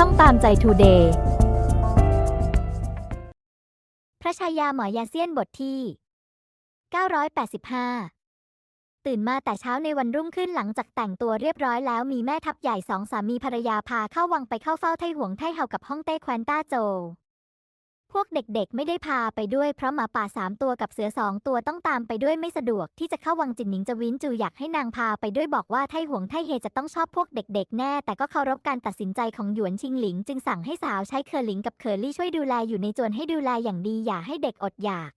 ช่องตามใจทูเดย์พระชายาหมอยาเซียนบทที่ 985 ตื่นมาแต่เช้าในวันรุ่งขึ้นหลังจากแต่งตัวเรียบร้อยแล้วมีแม่ทัพใหญ่สองสามีภรรยาพาเข้าวังไปเข้าเฝ้าไทหวงไทเฮากับฮ่องเต้แควนต้าโจ พวกเด็กๆ ไม่ได้พาไปด้วยเพราะหมาป่าสามตัวกับเสือสองตัวต้องตามไปด้วยไม่สะดวกที่จะเข้าวังจินหนิงจะวินจูอยากให้นางพาไปด้วยบอกว่าไทหวงไทเฮจะต้องชอบพวกเด็กๆ แน่ แต่ก็เคารพการตัดสินใจของหยวนชิงหลิง จึงสั่งให้สาวใช้เคอหลิงกับเคอรี่ช่วยดูแลอยู่ในจวนให้ดูแลอย่างดีอย่าให้เด็กอดอยาก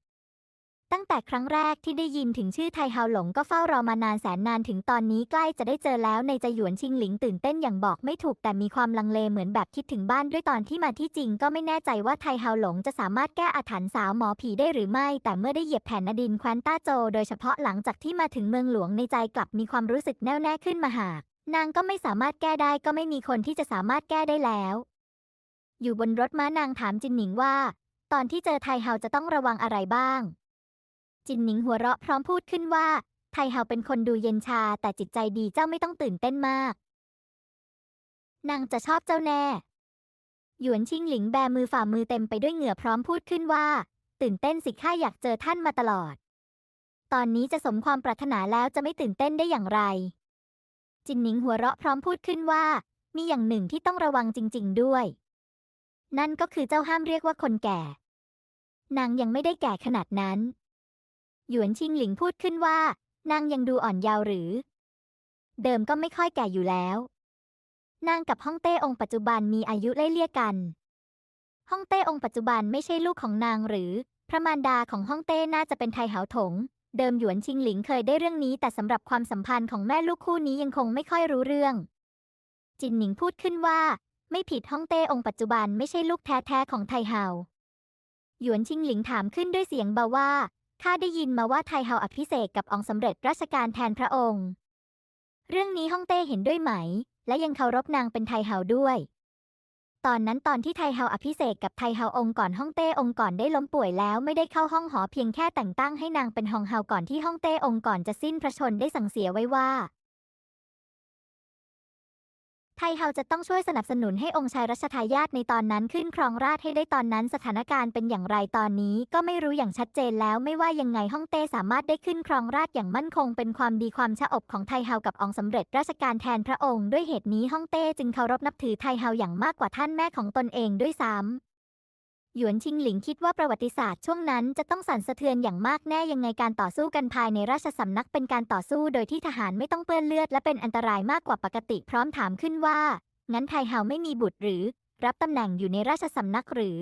ตั้งแต่ครั้งแรกที่ได้ยินถึงชื่อไทเฮาหลงก็เฝ้ารอมานานแสนนานถึงตอนนี้ใกล้จะได้เจอแล้วในใจหยวนชิงหลิงตื่นเต้นอย่างบอกไม่ถูกแต่มีความลังเลเหมือนแบบคิดถึงบ้านด้วยตอนที่มาที่จริงก็ไม่แน่ใจว่าไทเฮาหลงจะสามารถแก้อาถรรพ์สาวหมอผีได้หรือไม่ แต่เมื่อได้เหยียบแผ่นดินแคว้นต้าโจ โดยเฉพาะหลังจากที่มาถึงเมืองหลวงในใจกลับมีความรู้สึกแน่วแน่ขึ้นมาหากนางก็ไม่สามารถแก้ได้ก็ไม่มีคนที่จะสามารถแก้ได้แล้ว อยู่บนรถม้านางถามจินหนิงว่า ตอนที่เจอไทเฮาจะต้องระวังอะไรบ้าง จินหนิงหัวเราะพร้อมพูดขึ้นว่า ไทเฮาเป็นคนดูเย็นชาแต่จิตใจดีเจ้าไม่ต้องตื่นเต้นมาก นางจะชอบเจ้าแน่ หยวนชิงหลิงแบมือฝ่ามือเต็มไปด้วยเหงื่อพร้อมพูดขึ้นว่า ตื่นเต้นสิข้าอยากเจอท่านมาตลอด ตอนนี้จะสมความปรารถนาแล้วจะไม่ตื่นเต้นได้อย่างไร จินหนิงหัวเราะพร้อมพูดขึ้นว่า มีอย่างหนึ่งที่ต้องระวังจริง ๆ ด้วย นั่นก็คือเจ้าห้ามเรียกว่าคนแก่นางยังไม่ได้แก่ขนาดนั้น หยวนชิงหลิงพูดขึ้นว่า นางยังดูอ่อนเยาว์หรือ เดิมก็ไม่ค่อยแก่อยู่แล้ว นางกับฮ่องเต้องค์ปัจจุบันมีอายุไล่เลี่ยกัน ฮ่องเต้องค์ปัจจุบันไม่ใช่ลูกของนางหรือ พระมารดาของฮ่องเต้น่าจะเป็นไทเหาถง เดิมหยวนชิงหลิงเคยได้เรื่องนี้ แต่สำหรับความสัมพันธ์ของแม่ลูกคู่นี้ยังคงไม่ค่อยรู้เรื่อง จินหนิงพูดขึ้นว่า ไม่ผิดฮ่องเต้องค์ปัจจุบันไม่ใช่ลูกแท้ๆของไทเฮาหยวนชิงหลิงถามขึ้นด้วยเสียงเบาว่า ข้าได้ยินมาว่าไทเฮาอภิเษกกับองสำเร็จราชการแทนพระองค์ เรื่องนี้ฮ่องเต้เห็นด้วยไหม และยังเคารพนางเป็นไทเฮาด้วย ตอนนั้นตอนที่ไทเฮาอภิเษกกับไทเฮาองค์ก่อนฮ่องเต้องค์ก่อนได้ล้มป่วยแล้วไม่ได้เข้าห้องหอเพียงแค่แต่งตั้งให้นางเป็นฮองเฮาก่อนที่ฮ่องเต้องค์ก่อนจะสิ้นพระชนได้สั่งเสียไว้ว่า ไทเฮาจะต้องช่วยสนับสนุนให้องค์ชายรัชทายาทในตอนนั้นขึ้นครองราชให้ได้ตอนนั้นสถานการณ์เป็นอย่างไรตอนนี้ก็ไม่รู้อย่างชัดเจนแล้วไม่ว่ายังไงฮ่องเต้สามารถได้ขึ้นครองราชอย่างมั่นคง เป็นความดีความชอบของไทเฮากับองค์สมเร็จราชการแทนพระองค์ ด้วยเหตุนี้ฮ่องเต้จึงเคารพนับถือไทเฮาอย่างมากกว่าท่านแม่ของตนเองด้วยซ้ำ หยวนชิงหลิงคิดว่าประวัติศาสตร์ช่วงนั้นจะต้องสั่นสะเทือนอย่างมากแน่ยังไงการต่อสู้กันภายในราชสำนักเป็นการต่อสู้โดยที่ทหารไม่ต้องเปื้อนเลือดและเป็นอันตรายมากกว่าปกติพร้อมถามขึ้นว่า งั้นไทเฮาไม่มีบุตรหรือ รับตำแหน่งอยู่ในราชสำนักหรือ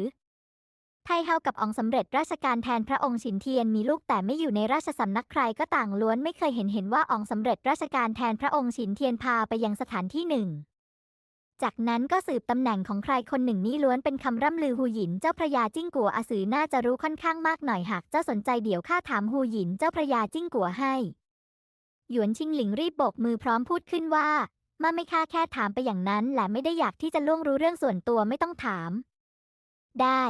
ไทเฮากับองสำเร็จราชการแทนพระองค์ฉินเทียนมีลูกแต่ไม่อยู่ในราชสำนักใครก็ต่างล้วนไม่เคยเห็นเห็นว่าอองสำเร็จราชการแทนพระองค์ฉินเทียนพาไปยังสถานที่หนึ่ง จากนั้นก็สืบตำแหน่งของใครคนหนึ่งนี้ล้วนเป็นคำร่ำลือฮูหยินเจ้าพระยาจิ้งกัวอาสือน่าจะรู้ค่อนข้างมากหน่อยหากเจ้าสนใจเดี๋ยวข้าถามฮูหยินเจ้าพระยาจิ้งกัวให้ หยวนชิงหลิงรีบโบกมือพร้อมพูดขึ้นว่ามาไม่ค่าแค่ถามไปอย่างนั้นและไม่ได้อยากที่จะล่วงรู้เรื่องส่วนตัวไม่ต้องถาม ได้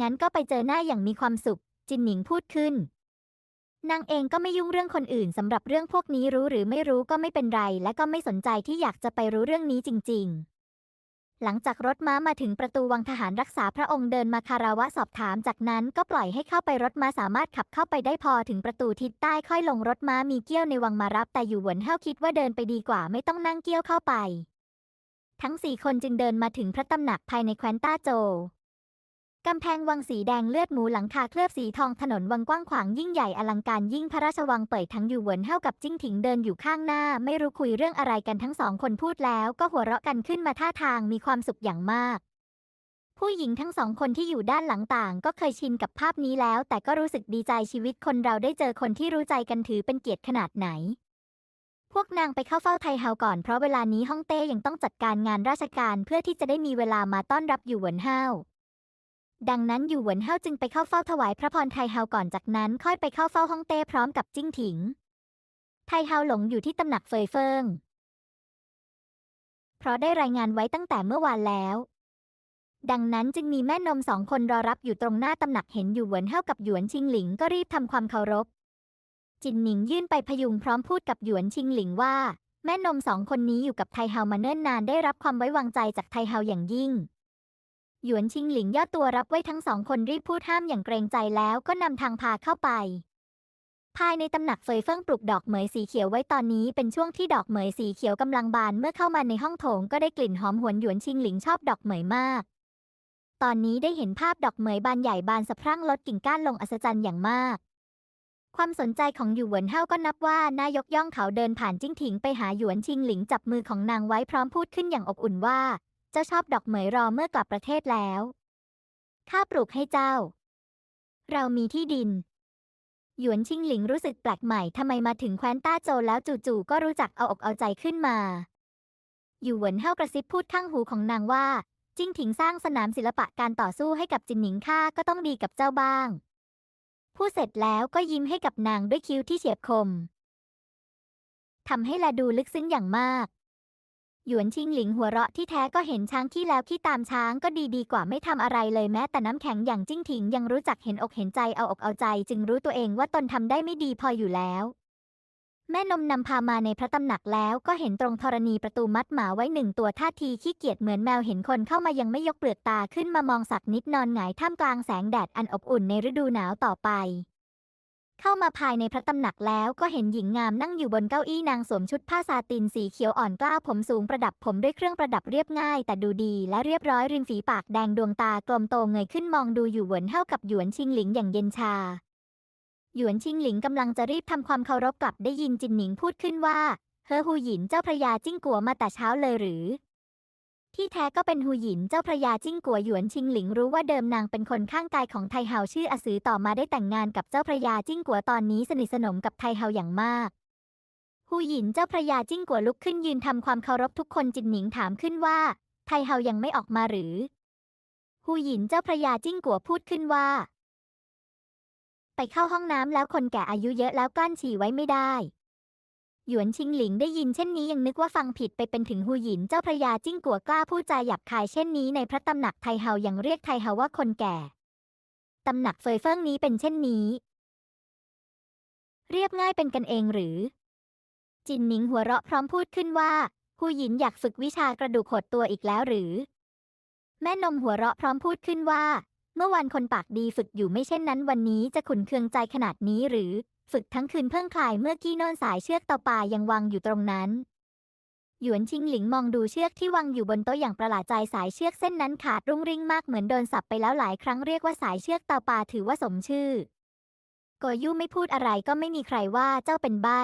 งั้นก็ไปเจอหน้าอย่างมีความสุข จินหนิงพูดขึ้น นางเองก็ไม่ยุ่งเรื่องคนอื่นสำหรับเรื่องพวกนี้รู้หรือไม่รู้ก็ไม่เป็นไร และก็ไม่สนใจที่อยากจะไปรู้เรื่องนี้จริง ๆ หลังจากรถม้ามาถึงประตูวังทหารรักษาพระองค์เดินมาคาราวะสอบถาม จากนั้นก็ปล่อยให้เข้าไปรถม้าสามารถขับเข้าไปได้พอถึงประตูทิศใต้ค่อยลงรถม้ามีเกี้ยวในวังมารับแต่อยู่หวนเฮาคิดว่าเดินไปดีกว่าไม่ต้องนั่งเกี้ยวเข้าไป ทั้งสี่คนจึงเดินมาถึงพระตำหนักภายในแคว้นต้าโจ กำแพงวังสีแดงเลือดหมูหลังคาเคลือบสีทองถนนวังกว้างขวางยิ่งใหญ่อลังการยิ่งพระราชวังเปิดทั้งอยู่เหวินเท่ากับจิ้งถิงเดินอยู่ข้างหน้า ไม่รู้คุยเรื่องอะไรกันทั้งสองคนพูดแล้วก็หัวเราะกันขึ้นมาท่าทางมีความสุขอย่างมาก ผู้หญิงทั้งสองคนที่อยู่ด้านหลังต่างก็เคยชินกับภาพนี้แล้ว แต่ก็รู้สึกดีใจชีวิตคนเราได้เจอคนที่รู้ใจกันถือเป็นเกียรติขนาดไหนพวกนางไปเข้าเฝ้าไทเฮาก่อนเพราะเวลานี้ฮ่องเต้ยังต้องจัดการงานราชการเพื่อที่จะได้มีเวลามาต้อนรับอยู่เหวินเฮา ดังนั้นอยู่หวนเฮาจึงไปเข้าเฝ้าถวายพระพรไทเฮาก่อนจากนั้นค่อยไปเข้าเฝ้าฮ่องเต้พร้อมกับจิ้งถิง ไทเฮาหลงอยู่ที่ตำหนักเฟยเฟิง เพราะได้รายงานไว้ตั้งแต่เมื่อวานแล้ว ดังนั้นจึงมีแม่นมสองคนรอรับอยู่ตรงหน้าตำหนักเห็นอยู่หวนเฮากับหยวนชิงหลิงก็รีบทำความเคารพ จินหนิงยื่นไปพยุงพร้อมพูดกับหยวนชิงหลิงว่า แม่นมสองคนนี้อยู่กับไทเฮามาเนิ่นนานได้รับความไว้วางใจจากไทเฮาอย่างยิ่ง หยวนชิงหลิงย่อตัวรับไว้ทั้งสองคนรีบพูดห้ามอย่างเกรงใจแล้วก็นำทางพาเข้าไป ภายในตำหนักเฟยเฟิงปลูกดอกเหมยสีเขียวไว้ตอนนี้เป็นช่วงที่ดอกเหมยสีเขียวกำลังบานเมื่อเข้ามาในห้องโถงก็ได้กลิ่นหอมหวนหยวนชิงหลิงชอบดอกเหมยมาก ตอนนี้ได้เห็นภาพดอกเหมยบานใหญ่บานสะพรั่งลดกิ่งก้านลงอัศจรรย์อย่างมากความสนใจของหยวนเฮาก็นับว่านายกย่องเขาเดินผ่านจิ้งถิงไปหาหยวนชิงหลิงจับมือของนางไว้พร้อมพูดขึ้นอย่างอบอุ่นว่า เจ้าชอบดอกเหมยรอเมื่อกลับประเทศแล้ว ข้าปลูกให้เจ้า เรามีที่ดิน หยวนชิงหลิงรู้สึกแปลกใหม่ทำไมมาถึงแคว้นต้าโจวแล้วจู่ๆก็รู้จักเอาอกเอาใจขึ้นมาหยู่เหวินเฮากระซิบพูดข้างหูของนางว่าจิ้งถิงสร้างสนามศิลปะการต่อสู้ให้กับจินหนิงข้าก็ต้องดีกับเจ้าบ้างพูดเสร็จแล้วก็ยิ้มให้กับนางด้วยคิ้วที่เฉียบคมทำให้แลดูลึกซึ้งอย่างมาก หยวนชิงหลิงหัวเราะที่แท้ก็เห็นช้างขี้แล้วขี้ตามช้างก็ดีดีกว่าไม่ทำอะไรเลยแม้แต่น้ำแข็งอย่างจิ้งถิงยังรู้จักเห็นอกเห็นใจเอาอกเอาใจ จึงรู้ตัวเองว่าตนทำได้ไม่ดีพออยู่แล้ว แม่นมนำพามาในพระตำหนักแล้วก็เห็นตรงธรณีประตูมัดหมาไว้หนึ่งตัวท่าทีขี้เกียจเหมือนแมวเห็นคนเข้ามายังไม่ยกเปลือกตาขึ้นมามองสักนิดนอนหงายท่ามกลางแสงแดดอันอบอุ่นในฤดูหนาวต่อไป เข้ามาภายในพระตำหนักแล้วก็เห็นหญิงงามนั่งอยู่บนเก้าอี้นางสวมชุดผ้าซาตินสีเขียวอ่อนกล้าวผมสูงประดับผมด้วยเครื่องประดับเรียบง่าย แต่ดูดีและเรียบร้อยริมฝีปากแดงดวงตากลมโตเงยขึ้นมองดูอยู่หวนเท่ากับหยวนชิงหลิงอย่างเย็นชา หยวนชิงหลิงกำลังจะรีบทำความเคารพกลับได้ยินจินหนิงพูดขึ้นว่าเฮอฮูหยินเจ้าพระยาจิ้งกัวมาแต่เช้าเลยหรือ ที่แท้ก็เป็นฮูหยินเจ้าพระยาจิ้งกัวหยวนชิงหลิงรู้ว่าเดิมนางเป็นคนข้างกายของไทเฮาชื่ออสือต่อมาได้แต่งงานกับเจ้าพระยาจิ้งกัวตอนนี้สนิทสนมกับไทเฮาอย่างมากฮูหยินเจ้าพระยาจิ้งกัวลุกขึ้นยืนทำความเคารพทุกคนจินหนิงถามขึ้นว่า ไทเฮายังไม่ออกมาหรือฮูหยินเจ้าพระยาจิ้งกัวพูดขึ้นว่า ไปเข้าห้องน้ำแล้วคนแก่อายุเยอะแล้วกลั้นฉี่ไว้ไม่ได้ หยวนชิงหลิงได้ยินเช่นนี้ยังนึกว่าฟังผิดไปเป็นถึงฮูหยินเจ้าพระยาจิ้งกัวกล้าพูดจาหยาบคายเช่นนี้ในพระตำหนักไทเฮายังเรียกไทเฮาว่าคนแก่ ตำหนักเฟยเฟิงนี้เป็นเช่นนี้ เรียบง่ายเป็นกันเองหรือ จินหนิงหัวเราะพร้อมพูดขึ้นว่าฮูหยินอยากฝึกวิชากระดูกหดตัวอีกแล้วหรือ แม่นมหัวเราะพร้อมพูดขึ้นว่า เมื่อวันคนปากดีฝึกอยู่ไม่เช่นนั้นวันนี้จะขุนเคืองใจขนาดนี้หรือ ฝึกทั้งคืนเพิ่งคลายเมื่อกี้นอนสายเชือกต่อป่ายังวางอยู่ตรงนั้น หยวนชิงหลิงมองดูเชือกที่วางอยู่บนโต๊ะอย่างประหลาดใจสายเชือกเส้นนั้นขาดรุ่งริ่งมากเหมือนโดนสับไปแล้วหลายครั้งเรียกว่าสายเชือกต่อป่าถือว่าสมชื่อโกยู่ไม่พูดอะไรก็ไม่มีใครว่าเจ้าเป็นใบ้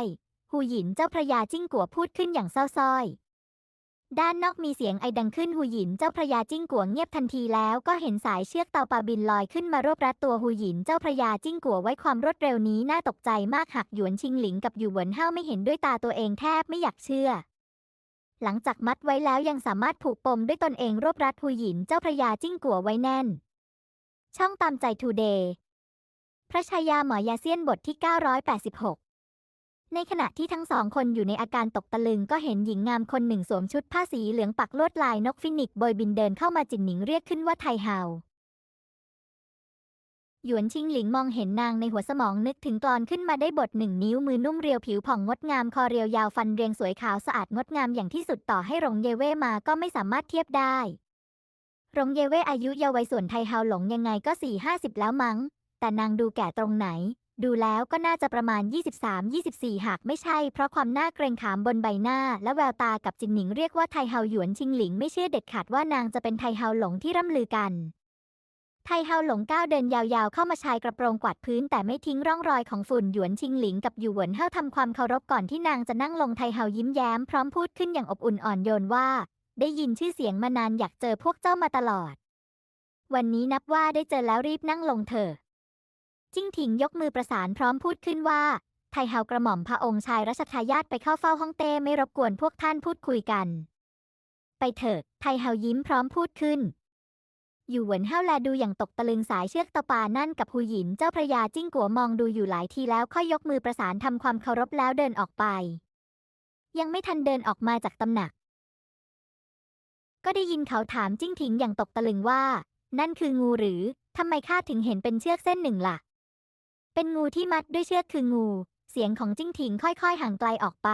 หูหยินเจ้าพระยาจิ้งกัวพูดขึ้นอย่างเศร้าส้อย ด้านนอกมีเสียงไอดังขึ้นหูหยินเจ้าพระยาจิ้งกัวเงียบทันทีแล้วก็เห็นสายเชือกเตาปลาบินลอยขึ้นมารวบรัดตัวหูหยินเจ้าพระยาจิ้งกัวไว้ความรวดเร็วนี้น่าตกใจมากหากหยวนชิงหลิงกับอยู่เหวินเฮาไม่เห็นด้วยตาตัวเองแทบไม่อยากเชื่อ หลังจากมัดไว้แล้วยังสามารถผูกปมด้วยตนเองรวบรัดหูหยินเจ้าพระยาจิ้งกัวไว้แน่น ช่องตามใจทูเดย์พระชายาหมอยาเซียนบทที่ 986 ในขณะที่ทั้งสองคนอยู่ในอาการตกตะลึงก็เห็นหญิงงามคนหนึ่งสวมชุดผ้าสีเหลืองปักลวดลายนกฟินิกซ์โบยบินเดินเข้ามาจินหนิงเรียกขึ้นว่าไทเฮาหยวนชิงหลิงมองเห็นนางในหัวสมองนึกถึงกลอนขึ้นมาได้บทหนึ่งนิ้วมือนุ่มเรียวผิวผ่องงดงามคอเรียวยาวฟันเรียงสวยขาวสะอาดงดงามอย่างที่สุดต่อให้หลงเยเว่มาก็ไม่สามารถเทียบได้หลงเยเว่อายุเยาว์วัยส่วนไทเฮาหลงยังไงก็สี่ห้าสิบแล้วมั้ง แต่นางดูแก่ตรงไหน ดูแล้วก็น่าจะประมาณ 23-24 หากไม่ใช่ เพราะความหน้าเกรงขามบนใบหน้า และแววตากับจินหนิงเรียกว่าไทเฮาหยวนชิงหลิงไม่เชื่อเด็ดขาดว่านางจะเป็นไทเฮาหลงที่ร่ำลือกัน ไทเฮาหลงก้าวเดินยาวๆ เข้ามาชายกระโปรงกวาดพื้น แต่ไม่ทิ้งร่องรอยของฝุ่นหยวนชิงหลิงกับหยวนเฮาทำความเคารพก่อนที่นางจะนั่งลงไทเฮายิ้มแย้มพร้อมพูดขึ้นอย่างอบอุ่นอ่อนโยนว่า ได้ยินชื่อเสียงมานานอยากเจอพวกเจ้ามาตลอด วันนี้นับว่าได้เจอแล้วรีบนั่งลงเถอะ จิ้งถิงยกมือประสานพร้อมพูดขึ้นว่า ไทเฮากระหม่อมพระองค์ชายรัชทายาทไปเข้าเฝ้าห้องเต้ไม่รบกวนพวกท่านพูดคุยกัน ไปเถิดไทเฮายิ้มพร้อมพูดขึ้น อยู่เหวินเฮาแลดูอย่างตกตะลึงสายเชือกตะปานั่นกับหูหยินเจ้าพระยาจิ้งกัวมองดูอยู่หลายทีแล้วค่อยยกมือประสานทำความเคารพแล้วเดินออกไป ยังไม่ทันเดินออกมาจากตำหนัก ก็ได้ยินเขาถามจิ้งถิงอย่างตกตะลึงว่า นั่นคืองูหรือทำไมข้าถึงเห็นเป็นเชือกเส้นหนึ่งล่ะ เป็นงูที่มัดด้วยเชือกคืองู เสียงของจิ้งถิงค่อยๆ ห่างไกลออกไป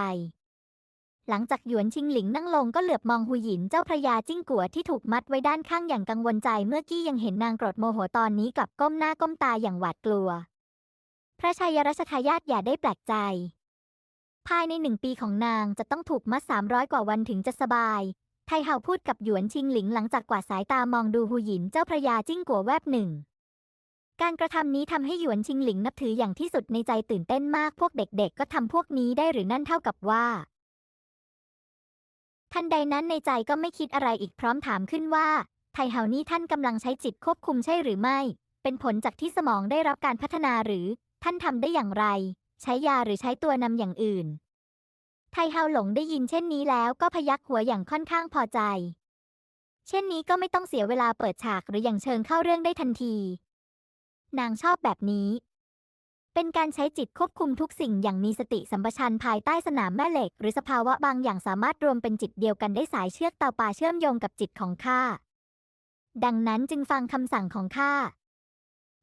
หลังจากหยวนชิงหลิงนั่งลงก็เหลือบมองหูหยินเจ้าพระยาจิ้งกัวที่ถูกมัดไว้ด้านข้างอย่างกังวลใจเมื่อกี้ยังเห็นนางโกรธโมโหตอนนี้กลับก้มหน้าก้มตาอย่างหวาดกลัว พระชายรัชทายาทอย่าได้แปลกใจ ภายในหนึ่งปีของนางจะต้องถูกมัดสามร้อยกว่าวันถึงจะสบายไทเฮาพูดกับหยวนชิงหลิงหลังจากกวาดสายตามองดูหูหยินเจ้าพระยาจิ้งกัวแวบหนึ่ง การกระทำนี้ทำให้หยวนชิงหลิงนับถืออย่างที่สุดในใจตื่นเต้นมากพวกเด็กๆ ก็ทำพวกนี้ได้หรือนั่นเท่ากับว่า ทันใดนั้นในใจก็ไม่คิดอะไรอีกพร้อมถามขึ้นว่า ไทเฮานี่ท่านกำลังใช้จิตควบคุมใช่หรือไม่ เป็นผลจากที่สมองได้รับการพัฒนาหรือ ท่านทำได้อย่างไร ใช้ยาหรือใช้ตัวนำอย่างอื่น ไทเฮาหลงได้ยินเช่นนี้แล้วก็พยักหัวอย่างค่อนข้างพอใจ เช่นนี้ก็ไม่ต้องเสียเวลาเปิดฉากหรืออย่างเชิงเข้าเรื่องได้ทันที นางชอบแบบนี้ เป็นการใช้จิตควบคุมทุกสิ่งอย่างมีสติสัมปชัญญะภายใต้สนามแม่เหล็ก หรือสภาวะบางอย่างสามารถรวมเป็นจิตเดียวกันได้สายเชือกเตาปาเชื่อมโยงกับจิตของข้า ดังนั้นจึงฟังคำสั่งของข้า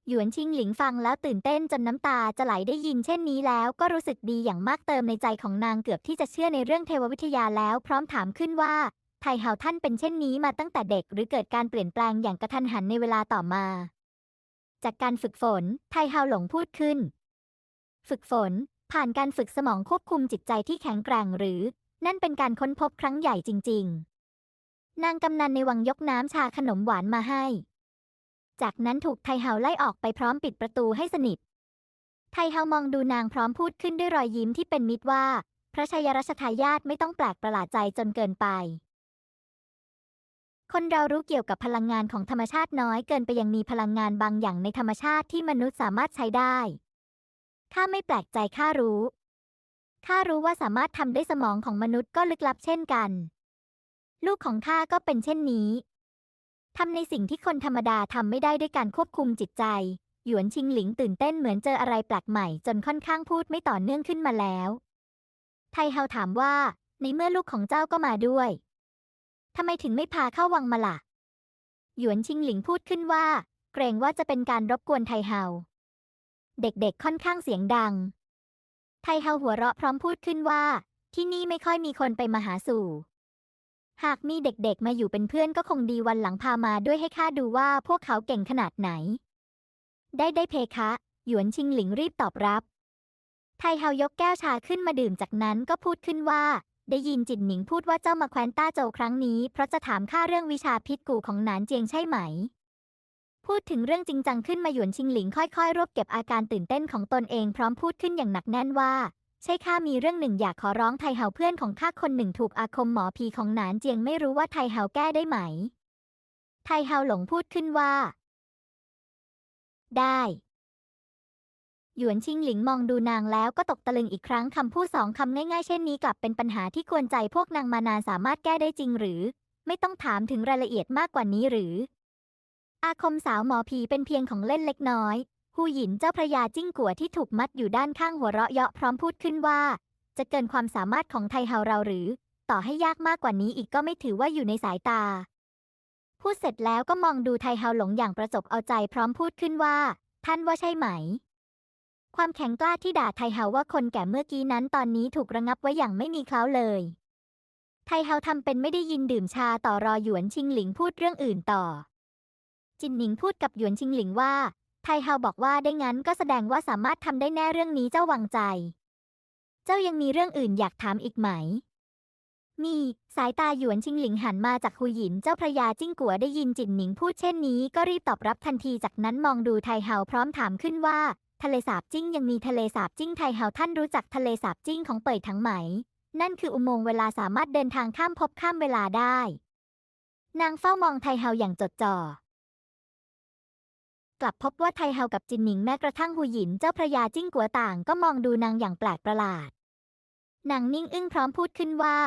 หยวนชิงหลิงฟังแล้วตื่นเต้นจนน้ำตาจะไหลได้ยินเช่นนี้แล้วก็รู้สึกดีอย่างมากเติมในใจของนางเกือบที่จะเชื่อในเรื่องเทววิทยาแล้วพร้อมถามขึ้นว่าไทเฮาท่านเป็นเช่นนี้มาตั้งแต่เด็กหรือเกิดการเปลี่ยนแปลงอย่างกระทันหันในเวลาต่อมา จากการฝึกฝน ไทเฮาหลงพูดขึ้น ฝึกฝน ผ่านการฝึกสมองควบคุมจิตใจที่แข็งแกร่งหรือ นั่นเป็นการค้นพบครั้งใหญ่จริง ๆ นางกำนันในวังยกน้ำชาขนมหวานมาให้ จากนั้นถูกไทเฮาไล่ออกไปพร้อมปิดประตูให้สนิท ไทเฮามองดูนางพร้อมพูดขึ้นด้วยรอยยิ้มที่เป็นมิตรว่า พระชายรัชทายาทไม่ต้องแปลกประหลาดใจจนเกินไป คนเรารู้เกี่ยวกับพลังงานของธรรมชาติน้อยเกินไปยังมีพลังงานบางอย่างในธรรมชาติที่มนุษย์สามารถใช้ได้ ข้าไม่แปลกใจข้ารู้ ข้ารู้ว่าสามารถทำได้สมองของมนุษย์ก็ลึกลับเช่นกัน ลูกของข้าก็เป็นเช่นนี้ ทำในสิ่งที่คนธรรมดาทำไม่ได้ด้วยการควบคุมจิตใจ หยวนชิงหลิงตื่นเต้นเหมือนเจออะไรแปลกใหม่ จนค่อนข้างพูดไม่ต่อเนื่องขึ้นมาแล้ว ไทเฮาถามว่า ในเมื่อลูกของเจ้าก็มาด้วย ทำไมถึงไม่พาเข้าวังมาล่ะ หยวนชิงหลิงพูดขึ้นว่า เกรงว่าจะเป็นการรบกวนไทเฮา เด็กๆค่อนข้างเสียงดัง ไทเฮาหัวเราะพร้อมพูดขึ้นว่า ที่นี่ไม่ค่อยมีคนไปมาหาสู่ หากมีเด็กๆมาอยู่เป็นเพื่อนก็คงดีวันหลังพามาด้วยให้ข้าดูว่าพวกเขาเก่งขนาดไหน ได้ได้เพคะ หยวนชิงหลิงรีบตอบรับ ไทเฮายกแก้วชาขึ้นมาดื่มจากนั้นก็พูดขึ้นว่า ได้ยินจินหนิงพูดว่าเจ้ามาแคว้นต้าโจวครั้งนี้ เพราะจะถามข้าเรื่องวิชาพิษกูของหนานเจียงใช่ไหม พูดถึงเรื่องจริงจังขึ้นมาหยวนชิงหลิงค่อยๆ รวบเก็บอาการตื่นเต้นของตนเองพร้อมพูดขึ้นอย่างหนักแน่นว่า ใช่ข้ามีเรื่องหนึ่งอยากขอร้องไทเฮาเพื่อนของข้าคนหนึ่งถูกอาคมหมอผีของหนานเจียงไม่รู้ว่าไทเฮาแก้ได้ไหม ไทเฮาหลงพูดขึ้นว่า ได้ หยวนชิงหลิงมองดูนางแล้วก็ตกตะลึงอีกครั้งคำพูดสองคำง่ายๆ เช่นนี้กลับเป็นปัญหาที่กวนใจพวกนางมานานสามารถแก้ได้จริงหรือ ไม่ต้องถามถึงรายละเอียดมากกว่านี้หรือ อาคมสาวหมอผีเป็นเพียงของเล่นเล็กน้อยหูหยินเจ้าพระยาจิ้งกัวที่ถูกมัดอยู่ด้านข้างหัวเราะเยาะพร้อมพูดขึ้นว่า จะเกินความสามารถของไทเฮาเราหรือ ต่อให้ยากมากกว่านี้อีกก็ไม่ถือว่าอยู่ในสายตา พูดเสร็จแล้วก็มองดูไทเฮาหลงอย่างประจบเอาใจพร้อมพูดขึ้นว่า ท่านว่าใช่ไหม ความแข็งกล้าที่ด่าไทเฮาว่าคนแก่เมื่อกี้นั้นตอนนี้ถูกระงับไว้อย่างไม่มีเคล้าเลย ไทเฮาทำเป็นไม่ได้ยินดื่มชาต่อรอหยวนชิงหลิงพูดเรื่องอื่นต่อ จินหนิงพูดกับหยวนชิงหลิงว่า ไทเฮาบอกว่าได้งั้นก็แสดงว่าสามารถทำได้แน่เรื่องนี้เจ้าวางใจ เจ้ายังมีเรื่องอื่นอยากถามอีกไหม มี สายตาหยวนชิงหลิงหันมาจากหุยหยินเจ้าพระยาจิ้งกัวได้ยินจินหนิงพูดเช่นนี้ก็รีบตอบรับทันทีจากนั้นมองดูไทเฮาพร้อมถามขึ้นว่า ทะเลสาบจิ้งยังมีทะเลสาบจิ้งไทเฮาท่านรู้จักทะเลสาบจิ้งของเป่ยทั้งไหม นั่นคืออุโมงค์เวลาสามารถเดินทางข้ามภพข้ามเวลาได้ นางเฝ้ามองไทเฮาอย่างจดจ่อ กลับพบว่าไทเฮากับจินหนิงแม้กระทั่งหูหยินเจ้าพระยาจิ้งกัวต่างก็มองดูนางอย่างแปลกประหลาด นางนิ่งอึ้งพร้อมพูดขึ้นว่า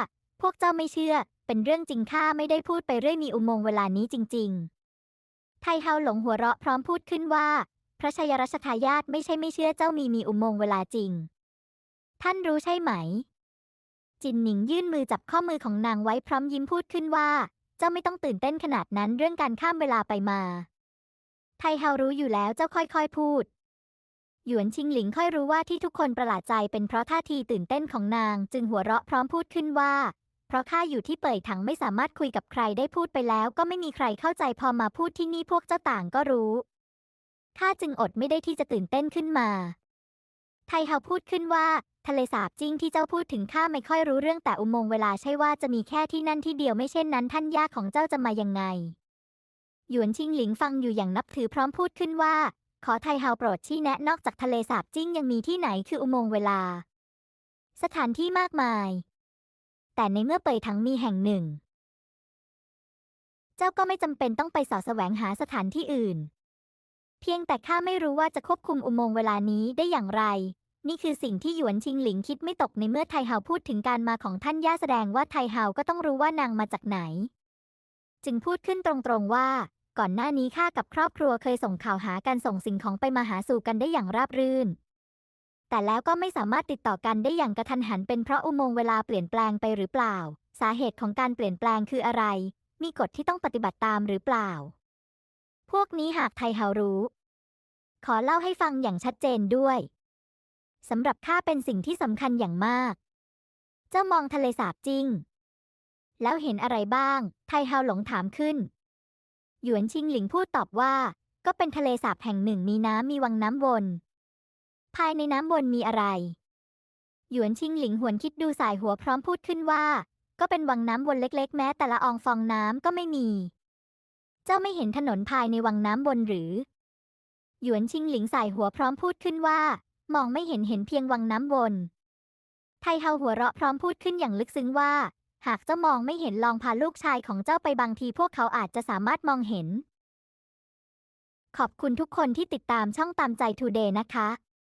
พวกเจ้าไม่เชื่อ เป็นเรื่องจริงข้าไม่ได้พูดไปเรื่อยมีอุโมงค์เวลานี้จริง ๆ ไทเฮาหลงหัวเราะพร้อมพูดขึ้นว่า ระชายรัชทายาทไม่ใช่ไม่เชื่อเจ้ามีมีอุโมงค์เวลาจริง ท่านรู้ใช่ไหม จินหนิงยื่นมือจับข้อมือของนางไว้พร้อมยิ้มพูดขึ้นว่า เจ้าไม่ต้องตื่นเต้นขนาดนั้นเรื่องการข้ามเวลาไปมา ไทเฮารู้อยู่แล้วเจ้าค่อยๆพูด หยวนชิงหลิงค่อยรู้ว่าที่ทุกคนประหลาดใจเป็นเพราะท่าทีตื่นเต้นของนางจึงหัวเราะพร้อมพูดขึ้นว่าเพราะข้าอยู่ที่เป่ยถังไม่สามารถคุยกับใครได้พูดไปแล้ว ก็ไม่มีใครเข้าใจพอมาพูดที่นี่พวกเจ้าต่างก็รู้ ข้าจึงอดไม่ได้ที่จะตื่นเต้นขึ้นมา ไทเฮาพูดขึ้นว่า ทะเลสาบจริงที่เจ้าพูดถึงข้าไม่ค่อยรู้เรื่องแต่อุโมงค์เวลาใช่ว่าจะมีแค่ที่นั่นที่เดียวไม่เช่นนั้น ท่านย่าของเจ้าจะมายังไง หยวนชิงหลิงฟังอยู่อย่างนับถือพร้อมพูดขึ้นว่า ขอไทเฮาโปรดชี้แนะนอกจากทะเลสาบจิ้งยังมีที่ไหนคืออุโมงค์เวลา สถานที่มากมาย แต่ในเมื่อเปยถังมีแห่งหนึ่ง เจ้าก็ไม่จำเป็นต้องไปสอแสวงหาสถานที่อื่น เพียงแต่ข้าไม่รู้ว่าจะควบคุมอุโมงค์เวลานี้ได้อย่างไร นี่คือสิ่งที่หยวนชิงหลิงคิดไม่ตกในเมื่อไทเฮาพูดถึงการมาของท่านย่าแสดงว่าไทเฮาก็ต้องรู้ว่านางมาจากไหน จึงพูดขึ้นตรงๆว่า ก่อนหน้านี้ข้ากับครอบครัวเคยส่งข่าวหากันส่งสิ่งของไปมาหาสู่กันได้อย่างราบรื่น แต่แล้วก็ไม่สามารถติดต่อกันได้อย่างกระทันหันเป็นเพราะอุโมงค์เวลาเปลี่ยนแปลงไปหรือเปล่า สาเหตุของการเปลี่ยนแปลงคืออะไร มีกฎที่ต้องปฏิบัติตามหรือเปล่า พวกนี้หากไทเฮารู้ ขอเล่าให้ฟังอย่างชัดเจนด้วยสำหรับข้าเป็นสิ่งที่สำคัญอย่างมาก เจ้ามองทะเลสาบจริง แล้วเห็นอะไรบ้าง ไทเฮาหลงถามขึ้น หยวนชิงหลิงพูดตอบว่า ก็เป็นทะเลสาบแห่งหนึ่งมีน้ำมีวังน้ำวน ภายในน้ำวนมีอะไร หยวนชิงหลิงหวนคิดดูสายหัวพร้อมพูดขึ้นว่า ก็เป็นวังน้ำวนเล็ก ๆ แม้แต่ละอองฟองน้ำก็ไม่มี เจ้าไม่เห็นถนนภายในวังน้ำวนหรือ หยวนชิงหลิงสายหัวพร้อมพูดขึ้นว่า มองไม่เห็นเห็นเพียงวังน้ำวนไทเฮาหัวเราะพร้อมพูดขึ้นอย่างลึกซึ้งว่า หากเจ้ามองไม่เห็นลองพาลูกชายของเจ้าไปบางทีพวกเขาอาจจะสามารถมองเห็น ขอบคุณทุกคนที่ติดตามช่องตามใจทูเดย์นะคะ